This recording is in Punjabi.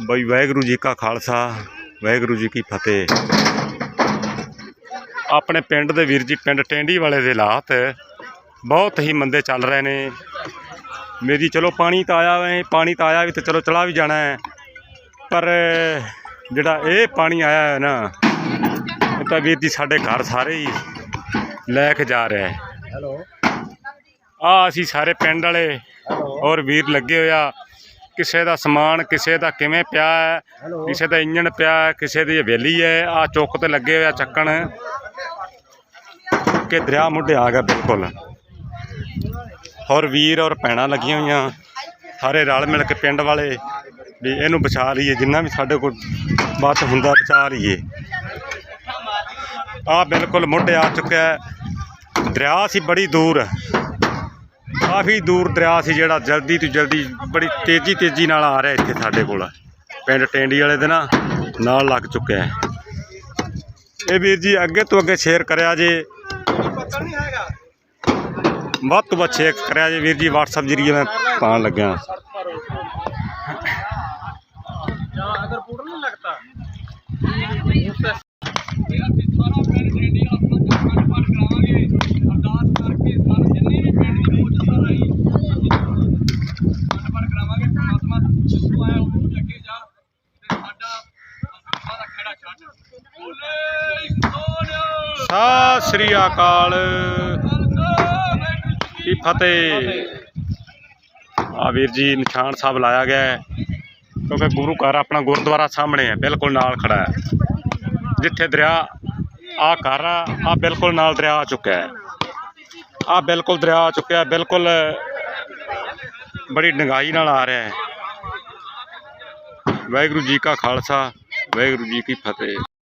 ਬਈ ਵਾਹਿਗੁਰੂ ਜੀ ਕਾ ਖਾਲਸਾ ਵਾਹਿਗੁਰੂ ਜੀ ਕੀ ਫਤਿਹ। ਆਪਣੇ ਪਿੰਡ ਦੇ ਵੀਰ ਜੀ ਪਿੰਡ ਟੈਂਡੀ ਵਾਲੇ ਦੇ ਹਾਲਾਤ ਬਹੁਤ ਹੀ ਮੰਦੇ ਚੱਲ ਰਹੇ ਨੇ। ਮੇਰੀ ਚਲੋ ਪਾਣੀ ਤਾਂ ਆਇਆ ਵੇ ਪਾਣੀ ਤਾਂ ਆਇਆ ਵੀ ਤੇ ਚਲੋ ਚਲਾ ਵੀ ਜਾਣਾ ਹੈ। ਪਰ ਜਿਹੜਾ ਇਹ ਪਾਣੀ ਆਇਆ ਹੈ ਨਾ ਇਹ ਤਾਂ ਵੀਰ ਜੀ ਸਾਡੇ ਘਰ ਸਾਰੇ ਹੀ ਲੈ ਕੇ ਜਾ ਰਿਹਾ ਹੈ। ਹੈਲੋ। ਆ ਅਸੀਂ ਸਾਰੇ ਪਿੰਡ ਵਾਲੇ ਔਰ ਵੀਰ ਲੱਗੇ ਹੋਇਆ ਕਿਸੇ ਦਾ ਸਮਾਨ ਕਿਸੇ ਦਾ ਕਿਵੇਂ ਪਿਆ ਹੈ ਕਿਸੇ ਦਾ ਇੰਜਣ ਪਿਆ ਹੈ ਕਿਸੇ ਦੀ ਹਵੇਲੀ ਹੈ ਆ ਚੁੱਕ ਤੇ ਲੱਗੇ ਹੋਇਆ ਚੱਕਣ। ਕਿ ਦਰਿਆ ਮੁੱਢੇ ਆ ਗਿਆ ਬਿਲਕੁਲ। ਔਰ ਵੀਰ ਔਰ ਭੈਣਾਂ ਲੱਗੀਆਂ ਹੋਈਆਂ ਸਾਰੇ ਰਲ ਮਿਲ ਕੇ ਪਿੰਡ ਵਾਲੇ ਵੀ ਇਹਨੂੰ ਬਚਾ ਲਈਏ ਜਿੰਨਾ ਵੀ ਸਾਡੇ ਕੋਲ ਬਾਤ ਹੁੰਦਾ ਬਚਾ ਲਈਏ। ਆ ਬਿਲਕੁਲ ਮੁੱਢੇ ਆ ਚੁੱਕਿਆ ਦਰਿਆ ਸੀ ਬੜੀ ਦੂਰ। ਕਾਫੀ ਦੂਰ ਦਰਿਆ ਸੀ ਜਿਹੜਾ ਜਲਦੀ ਤੋਂ ਜਲਦੀ ਬੜੀ ਤੇਜ਼ੀ ਤੇਜ਼ੀ ਨਾਲ ਆ ਰਿਹਾ ਇੱਥੇ ਸਾਡੇ ਕੋਲ। ਪਿੰਡ ਟੈਂਡੀ ਵਾਲੇ ਦੇ ਨਾ ਨਾਲ ਲੱਗ ਚੁੱਕਿਆ ਹੈ। ਇਹ ਵੀਰ ਜੀ ਅੱਗੇ ਤੋਂ ਅੱਗੇ ਸ਼ੇਅਰ ਕਰਿਆ ਜੇ। ਵੱਧ ਤੋਂ ਵੱਧ ਸ਼ੇਅਰ ਕਰਿਆ ਜੇ। ਵੀਰ ਜੀ WhatsApp ਜਰੀਏ ਮੈਂ ਪਾਉਣ ਲੱਗਿਆ। ਜਾਂ ਅਗਰ ਪੁੱਟ ਲੱਗਦਾ ਸਤਿ ਸ੍ਰੀ ਅਕਾਲ। ਕੀ ਫਤਿਹ? ਆ ਵੀਰ ਜੀ, ਨਿਸ਼ਾਨ ਸਾਹਿਬ ਲਾਇਆ ਗਿਆ ਹੈ, ਕਿਉਂਕਿ ਗੁਰੂ ਘਰ ਆਪਣਾ ਗੁਰਦੁਆਰਾ ਸਾਹਮਣੇ ਹੈ, ਬਿਲਕੁਲ ਨਾਲ ਖੜਾ ਹੈ। ਜਿੱਥੇ ਦਰਿਆ, ਆ ਘਰ ਆ ਆ ਬਿਲਕੁਲ ਨਾਲ ਦਰਿਆ ਆ ਚੁੱਕਿਆ ਹੈ। ਆ ਬਿਲਕੁਲ ਦਰਿਆ ਆ ਚੁੱਕਿਆ ਬਿਲਕੁਲ ਬੜੀ ਡੰਗਾਈ ਨਾਲ ਆ ਰਿਹਾ ਹੈ। ਵਾਹਿਗੁਰੂ ਜੀ ਕਾ ਖਾਲਸਾ ਵਾਹਿਗੁਰੂ ਜੀ ਕੀ ਫਤਿਹ